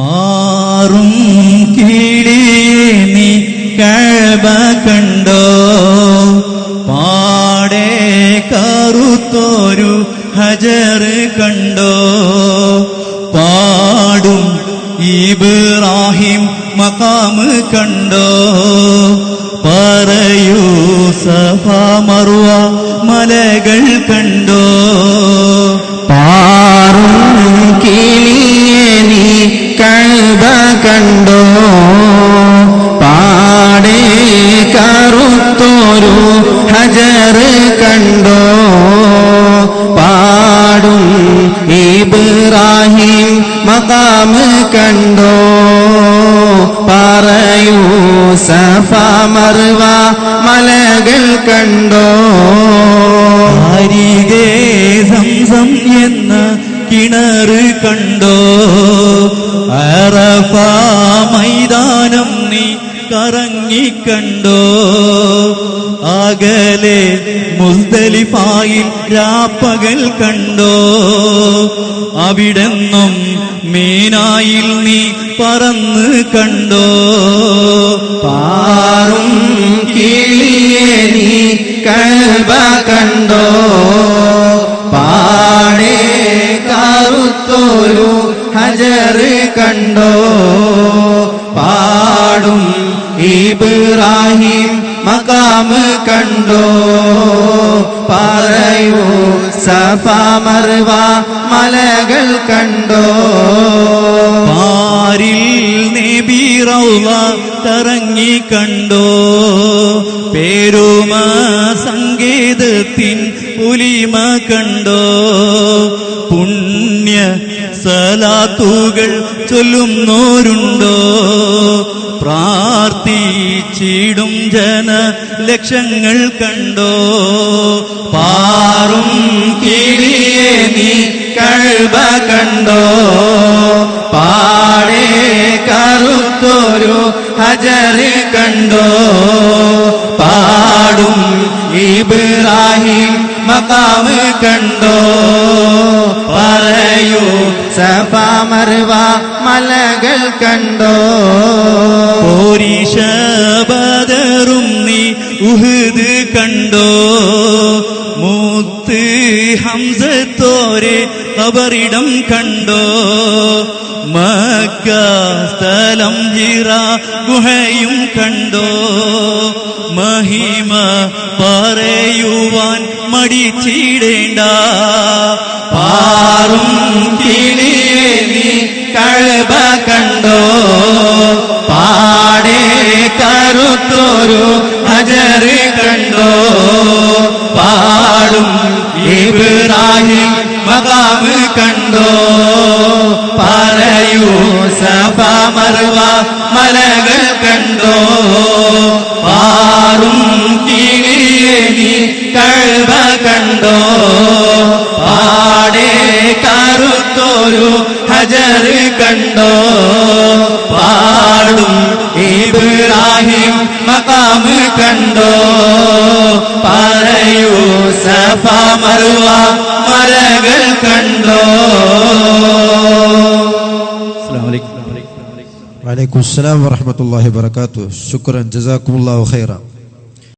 പാറും കിളിയെ നീ കഴബ കണ്ടോ? പാടെ കറുത്തോരു ഹജർ കണ്ടോ? പാടും ഇബ്രാഹിം മകാമ് കണ്ടോ? പറയൂ സഫ മറുവ മലകൾ കണ്ടോ? കറുത്തോരു ഹജർ കണ്ടോ? പാടും ഇബ്രാഹിം മകാമ കണ്ടോ? പറയൂ സഫ മറുവ മലകൾ കണ്ടോ? അരികെ സംസം എന്ന കിണറ് കണ്ടോ? അറഫ മൈതാനം നീ കറങ്ങിക്കണ്ടോ അകലെ മുസ്തലിഫായിൽ രാപ്പകൽ കണ്ടോ? അവിടെന്നും മീനായിൽ നീ പറന്ന് കണ്ടോ? പാറും കിളിയെ നീ കൽബ കണ്ടോ? പാടേ കറുത്തോരു ഹജറ് കണ്ടോ? ഇബ്രാഹിം മകാമ് കണ്ടോ പറയൂ സഫ മർവ മലകൾ കണ്ടോ പാരിൽ നബിറൗള കറങ്ങി കണ്ടോ പേരുമ സങ്കേതത്തിൻ പുലിമ കണ്ടോ പുണ്യ സലാത്തുകൾ ചൊല്ലുന്നോരുണ്ടോ? പ്രാർത്ഥിച്ചിടും ജന ലക്ഷങ്ങൾ കണ്ടോ? പാറും കിളിയെ നീ കഴുബ കണ്ടോ? പാടേ കറുത്തൊരു ഹജറി കണ്ടോ? പാടും ഇബ്രാഹിം മകാമ് കണ്ടോ? പറയൂ സഫ മർവ മലകൾ കണ്ടോ? പോരീഷബദറും നീ ഉഹുദ് കണ്ടോ? മൂത്ത് ഹംസത്തോരെ കബറിടം കണ്ടോ? മക്ക സ്ഥലം ഹിറ ഗുഹയും കണ്ടോ? മഹിമ പറയുവാൻ മടിച്ചിടേണ്ട പാറും കിളിയെ നീ കഴുബ കണ്ടോ. പാടേ കറുത്തൊരു അജറ് കണ്ടോ. പാടും ഇബ്രാഹിം മകാമ് കണ്ടോ. പറയൂ സഭ മറുവ മലകൾ നീ കഴുബ കണ്ടോ? പാടെ കറുത്തൊരു ഹജർ കണ്ടോ? പാടും ഇബ്രാഹിം മകാമ് കണ്ടോ? പറയൂ സഫ മറുവ മലകൾ കണ്ടോ? വലൈക്കും അസ്സലാം വറഹമത്തല്ലാഹി വബർക്കാത്തു ശുക്രൻ ജസാക്കുമുല്ലാഹു ഖൈറ